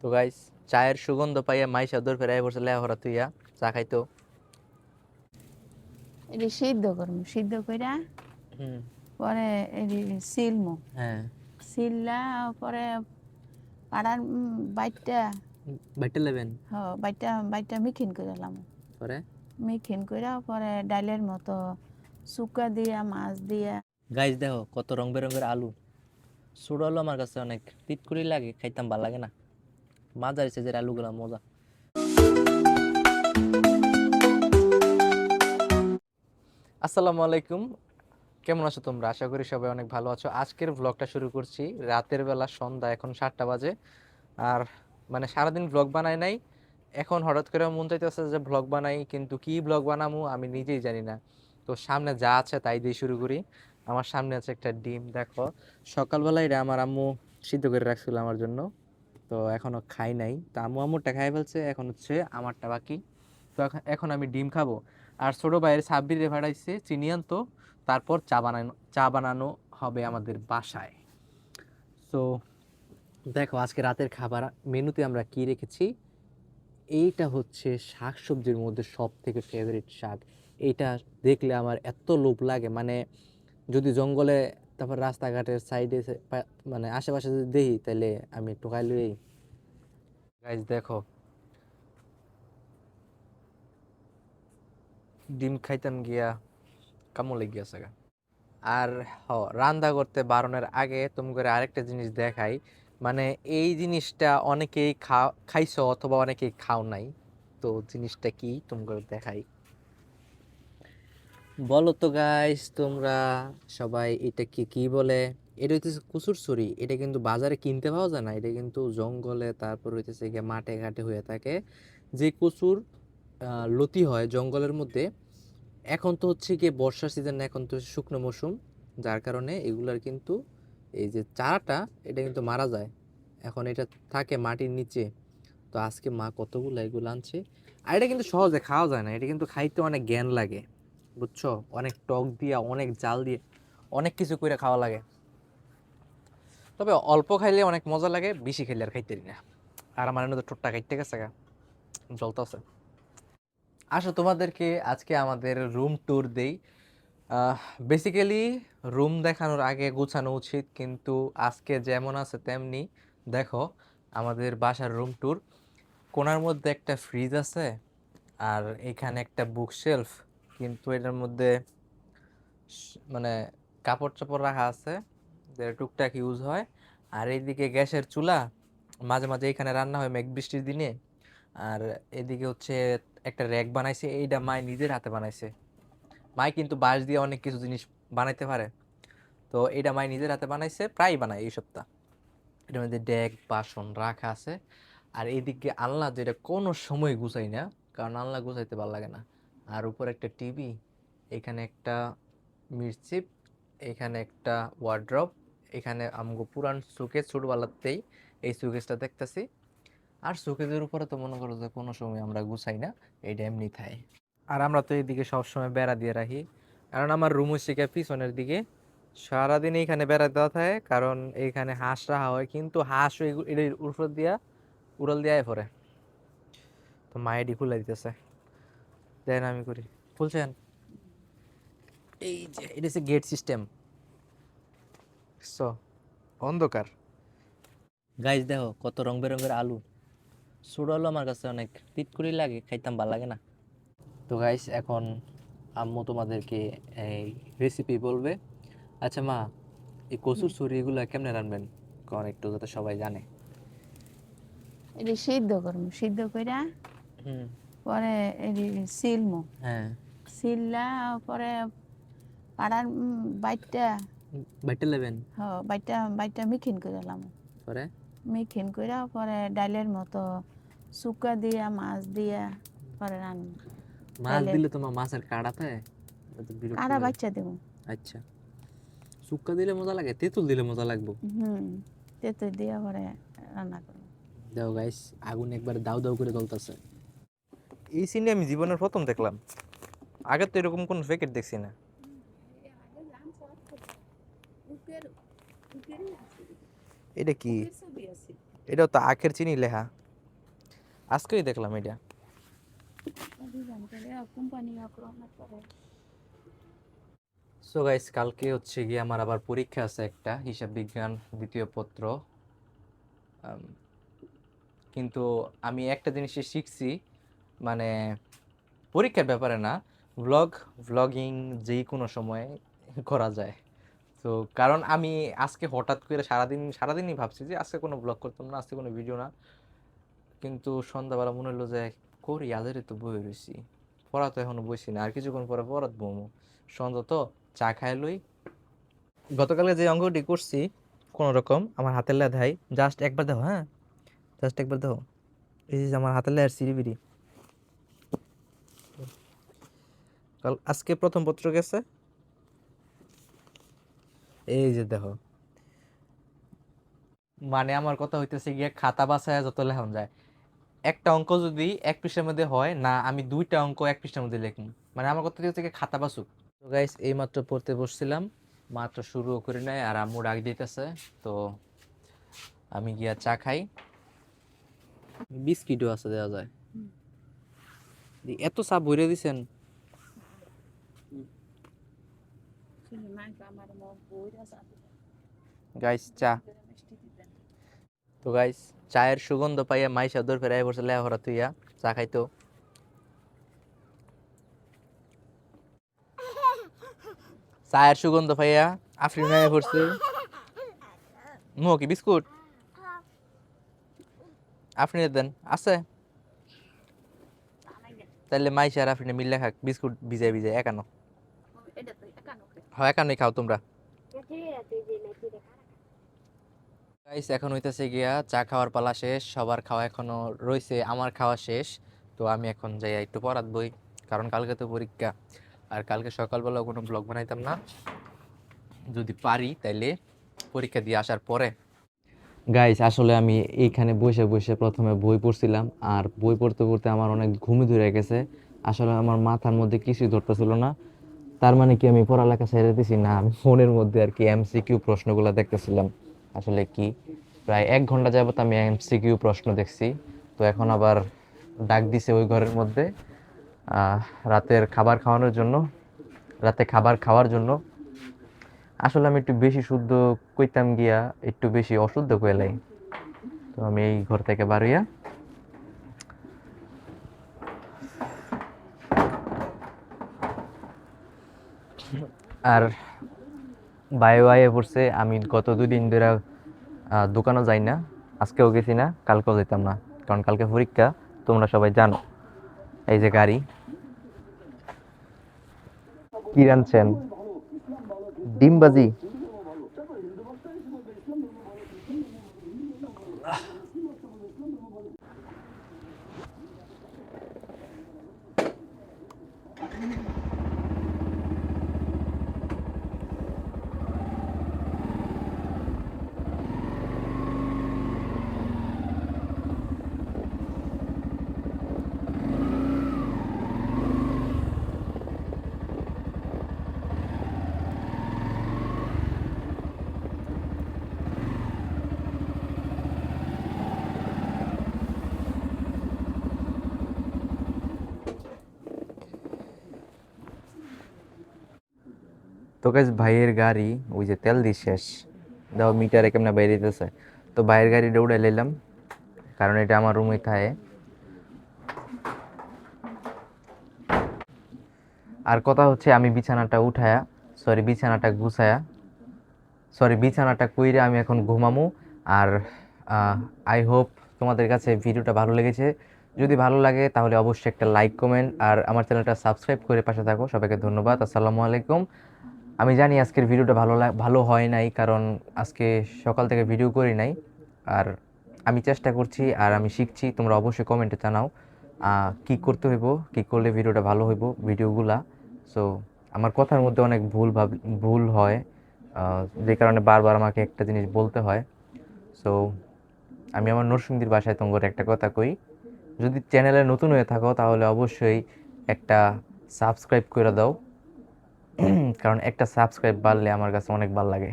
তো গাইস চায়ের সুগন্ধ পাইয়া মাইশা দৌড় ফেরাই পড়ছে লেহরা তুইয়া চা খাইতো। এটি সিদ্ধ করব সিদ্ধ কইরা পরে এটি সিলমু। হ্যাঁ। সিললা পরে পাড়ার বাইটটা বাইটে লেবেন? হ বাইটটা বাইটটা মিখিন করে লাম। পরে? মিখিন কইরা পরে ডালের মতো শুকা দিয়া মাছ দিয়া। গাইস দেখো কত রং বেরঙের আলু। আলু আমার কাছে অনেক। তিতকুড়ি লাগে খাইতাম ভালো লাগে না। মাঝারি সাইজের আলুগুলা মজা। আসসালামু আলাইকুম। কেমন আছো তোমরা? আশা করি সবাই অনেক ভালো আছো। আজকের ব্লগটা শুরু করছি রাতের বেলা, সন্ধ্যা, এখন সাতটা বাজে। আর মানে সারাদিন ব্লগ বানাই নাই। এখন হঠাৎ করে মন চাইতেছে যে ব্লগ বানাই, কিন্তু কি ব্লগ বানামু আমি নিজেই জানি না। তো সামনে যা আছে তাই দিয়ে শুরু করি। আমার সামনে আছে একটা ডিম, দেখো। সকালবেলায় এটা আমার আম্মু সিদ্ধ করে রাখছিল আমার জন্য। তো এখনও খাই নাই। তো আম্মু আম্মুরটা খাই ফেলছে, এখন হচ্ছে আমারটা বাকি। তো এখন- আমি ডিম খাব। আর ছোট ভাইয়ের সাব্বির রে ভাড়াইছে চিনি আনতো, তারপর চা বানানো চা বানানো হবে আমাদের বাসায়। তো দেখো আজকে রাতের খাবার, মেনুতে আমরা কি রেখেছি? এইটা হচ্ছে শাক সবজির মধ্যে সব থেকে ফেভারিট শাক। এইটা দেখলে আমার এত লোভ লাগে মানে যদি জঙ্গলে, তারপর রাস্তাঘাটের সাইডে মানে আশেপাশে যদি দেখি, তাহলে আমি টোকাই লই গাইজ দেখো। ডিম খাইতাম গিয়া কামো লেগে গেছে। আর হ, রান্না করতে বারণের আগে তুমি করে আরেকটা জিনিস দেখাই। মানে এই জিনিসটা অনেকেই খা খাইছো অথবা অনেকেই খাও নাই। তো জিনিসটা কি তুমি করে দেখাই। বলো তো গাইস তোমরা সবাই এটা কি কি বলে? এটা হইতেছে কুসুর ছুরি, এটা কিন্তু বাজারে কিনতে পাওয়া যায় না, এটা কিন্তু জঙ্গলে, তারপর হইতেছে গিয়ে মাঠে ঘাটে হয়ে থাকে। যে কচুর লতি হয় জঙ্গলের মধ্যে, এখন তো হচ্ছে গিয়ে বর্ষার সিজন এখন তো শুকনো মৌসুম, যার কারণে এগুলার কিন্তু এই যে চারাটা, এটা কিন্তু মারা যায়। এখন এটা থাকে মাটির নিচে, তো আজকে মা কতগুলো এগুলো আনছে। আর এটা কিন্তু সহজে খাওয়া যায় না, এটা কিন্তু খাইতে অনেক জ্ঞান লাগে, বুঝছ? অনেক টক দিয়া, অনেক জাল দিয়ে, অনেক কিছু করে খাওয়া লাগে। তবে অল্প খাইলে অনেক মজা লাগে, বেশি খাইলে আর খাইতে না। আর আমার এনে তো ঠোঁটটা খাইতে গেছে গা জলতাছে আসো তোমাদেরকে আজকে আমাদের রুম ট্যুর দেই। বেসিক্যালি রুম দেখানোর আগে গোছানো উচিত, কিন্তু আজকে যেমন আছে তেমনি দেখো আমাদের বাসার রুম ট্যুর কোনার মধ্যে একটা ফ্রিজ আছে, আর এখানে একটা বুক শেলফ কিন্তু এটার মধ্যে মানে কাপড় চাপড় রাখা আছে। টুকটাক ইউজ হয়। আর এইদিকে গ্যাসের চুলা, মাঝে মাঝে এখানে রান্না হয় মেঘ বৃষ্টির দিনে। আর এদিকে হচ্ছে একটা র্যাক বানাইছে এইটা মায় নিজের হাতে বানাইছে। মায় কিন্তু বাঁশ দিয়ে অনেক কিছু জিনিস বানাইতে পারে। তো এটা মায় নিজের হাতে বানাইছে প্রায় বানায় এই সপ্তাহ এটার মধ্যে ডেক, বাসন রাখা আছে। আর এইদিকে আলনা যেটা কোনো সময় গুছাই না, কারণ আলনা গুছাইতে ভালো লাগে না। আর উপর একটা টিভি, এখানে একটা মিরচিপ এখানে একটা ওয়ার্ড্রপ এখানে আমগো পুরান সুকেস ছোটবেলাতেই এই সুকেসটা দেখতেছি। আর সুকেজের উপরে তো মনে করো যে কোনো সময় আমরা গুছাই না, এইটা এমনি থাই আর আমরা তো এইদিকে সবসময় বেড়া দিয়ে রাখি। কারণ আমার রুম গিয়ে পিছনের দিকে। সারাদিন এইখানে বেড়া দেওয়া থাকে, কারণ এইখানে হাঁস রাখা হয়, কিন্তু হাঁস এটার উপর দিয়া উড়াল দিয়ে পরে তো মায়েডি খুলে দিতেছে। দেন আমি করি। খুলছেন? এই যে, এটা হচ্ছে গেট সিস্টেম সো অন্ধকার। গাইজ দেখো কত রং বেরঙের আলু। ছোট আলু আমার কাছে অনেক তিতকুড়ি লাগে খাইতাম ভালো লাগে না। তো গাইস এখন আম্মু তোমাদেরকে এই রেসিপি বলবে। আচ্ছা মা এই কচুর ছুরি এগুলো কেমনে রান্নবেন কারণ একটু যাতে সবাই জানে। এটি সিদ্ধ করব সিদ্ধ কইরা হুম। পরে এটি সিলমু। হ্যাঁ। সিললা পরে পাড়ার বাইটটা বাইটে লেবেন হ বাইটটা বাইটটা মিখিন করে লাম। পরে? মিখিন কইরা পরে ডালের মতো শুকা দিয়া মাছ দিয়া পরে রান। মাছ দিলে তোমার মাছের কাড়াতে কারা বাচ্চা দেবো। আচ্ছা। শুক্কা দিলে মজা লাগে তেঁতুল দিলে মজা লাগবে? হুম তেতো দিয়া পরে রান্না করব। দেখো গাইস আগুন একবার দাউ দাউ করে জ্বলতেছে। এই সিনে আমি জীবনের প্রথম দেখলাম। আগে তো এরকম কোন প্যাকেট দেখছি না। এটা কি? এটাও তো আখের চিনি লেখা আজকেই দেখলাম এটা। সো গাইস কালকে হচ্ছে গিয়ে আমার আবার পরীক্ষা আছে একটা হিসাব বিজ্ঞান দ্বিতীয় পত্র। কিন্তু আমি একটা জিনিসই শিখছি মানে পরীক্ষার ব্যাপারে না ভ্লগ ভ্লগিং যে কোনো সময় করা যায়। তো কারণ আমি আজকে হঠাৎ করে সারাদিন, সারাদিনই ভাবছি যে আজকে কোনো ব্লগ করতাম না, আজকে কোনো ভিডিও না। কিন্তু সন্ধ্যাবেলা মনে হলো যে করি, আজারে তো বই রয়েছি পড়া তো এখনও বইছি না, আর কিছুক্ষণ পরে পড়াত বমু। সন্ধ্যা তো চা খাই লই। গতকালকে যে অঙ্কটি করছি, কোনো রকম আমার হাতের লেধাই জাস্ট একবার দেখো হ্যাঁ? জাস্ট একবার দেখো। এই যে আমার হাতের লেহার সিরিবিরি কাল, আজকে প্রথম পত্র গেছে। এই যে দেখো। মানে আমার কথা হইতেছে গিয়ে খাতা বাছায় যত লেখন যায়, একটা অঙ্ক যদি এক পৃষ্ঠার মধ্যে হয়, না, আমি দুইটা অঙ্ক এক পৃষ্ঠার মধ্যে লিখুন মানে আমার কথা হচ্ছে খাতা বাসুক তো গাইস এই মাত্র পড়তে বসছিলাম, মাত্র শুরু করে নেয় আর আম্মু ডাক দিতেছে, তো আমি গিয়া চা খাই। বিস্কিটও আছে দেওয়া যায়। এত চা ভরে দিছেন শুনি মাইক আমার মন বইরা যাবে গাইস চা। তো গাইস চায়ের সুগন্ধ পাইয়া মাইশা দৌড় ফেরাই বসে লেয়া হরা তুইয়া। চা খাইতো চায়ের সুগন্ধ পাইয়া আফরিন নামে পড়ছে। কি বিস্কুট? আফরিনের দেন, আছে। তাহলে মাইশা আর আফরিনে মিললে খাক বিস্কুট ভিজাই ভিজাই একানো হয় একানোই খাও তোমরা? গাইস এখন হইতেছে গিয়া চা খাওয়ার পালা শেষ, সবার খাওয়া এখনও রইছে, আমার খাওয়া শেষ। তো আমি এখন যাই একটু পড়াত বই, কারণ কালকে তো পরীক্ষা। আর কালকে সকালবেলা কোনো ব্লগ বানাইতাম না। যদি পারি, তাইলে পরীক্ষা দিয়ে আসার পরে। গাইস আসলে আমি এইখানে বসে বসে প্রথমে বই পড়ছিলাম, আর বই পড়তে পড়তে আমার অনেক ঘুমি ধরে গেছে। আসলে আমার মাথার মধ্যে কিছুই ধরতেছিল না। তার মানে কি আমি পড়ালেখা ছেড়ে দিছি? না, আমি ফোনের মধ্যে আর কি এমসিকিউ প্রশ্নগুলো দেখতেছিলাম। আসলে কি? প্রায় এক ঘণ্টা যাবত আমি এমসিকিউ প্রশ্ন দেখছি। তো এখন আবার ডাক দিছে ওই ঘরের মধ্যে রাতের খাবার খাওয়ানোর জন্য, রাতে খাবার খাওয়ার জন্য। আসলে আমি একটু বেশি শুদ্ধ কইতাম গিয়া, একটু বেশি অশুদ্ধ কইলাই তো আমি এই ঘর থেকে বাড়িয়া আর বায়ে বায়ে পড়ছে, আমি গত দুদিন ধরে দোকানও যাই না, আজকেও গেছি না, কালকেও যেতাম না, কারণ কালকে পরীক্ষা, তোমরা সবাই জানো, এই যে গাড়ি। কি রাঁধছেন? ডিমবাজি তো গাইজ ভাইয়ের গাড়ি, ওই যে তেল দিয়ে শেষ। দাও মিটারে কেমনে বাইরে দিতেছে। তো ভাইয়ের গাড়ি দৌড়ে নিলাম কারণ এটা আমার রুমে থাকে। আর কথা হচ্ছে, আমি বিছানাটা উঠায়া সরি বিছানাটা গুছায়া সরি বিছানাটা কইরে আমি এখন ঘুমামু। আর আই হোপ তোমাদের কাছে ভিডিওটা ভালো লেগেছে। যদি ভালো লাগে, তাহলে অবশ্যই একটা লাইক কমেন্ট আর আমার চ্যানেলটা সাবস্ক্রাইব করে পাশে থাকো। সবাইকে ধন্যবাদ, আসসালামু আলাইকুম। আমি জানি আজকের ভিডিওটা ভালো ভালো হয় নাই, কারণ আজকে সকাল থেকে ভিডিও করি নাই। আর আমি চেষ্টা করছি, আর আমি শিখছি, তোমরা অবশ্যই কমেন্টে জানাও কি করতে হইব, কি করলে ভিডিওটা ভালো হইব ভিডিওগুলা। সো আমার কথার মধ্যে অনেক ভুল ভাব, ভুল হয় যে কারণে বারবার আমাকে একটা জিনিস বলতে হয়। সো আমি আমার নরসিংদীর বাসায় তোমার একটা কথা কই, যদি চ্যানেলে নতুন হয়ে থাকো তাহলে অবশ্যই একটা সাবস্ক্রাইব করে দাও। কারণ একটা সাবস্ক্রাইব বাড়লে আমার কাছে অনেক ভালো লাগে।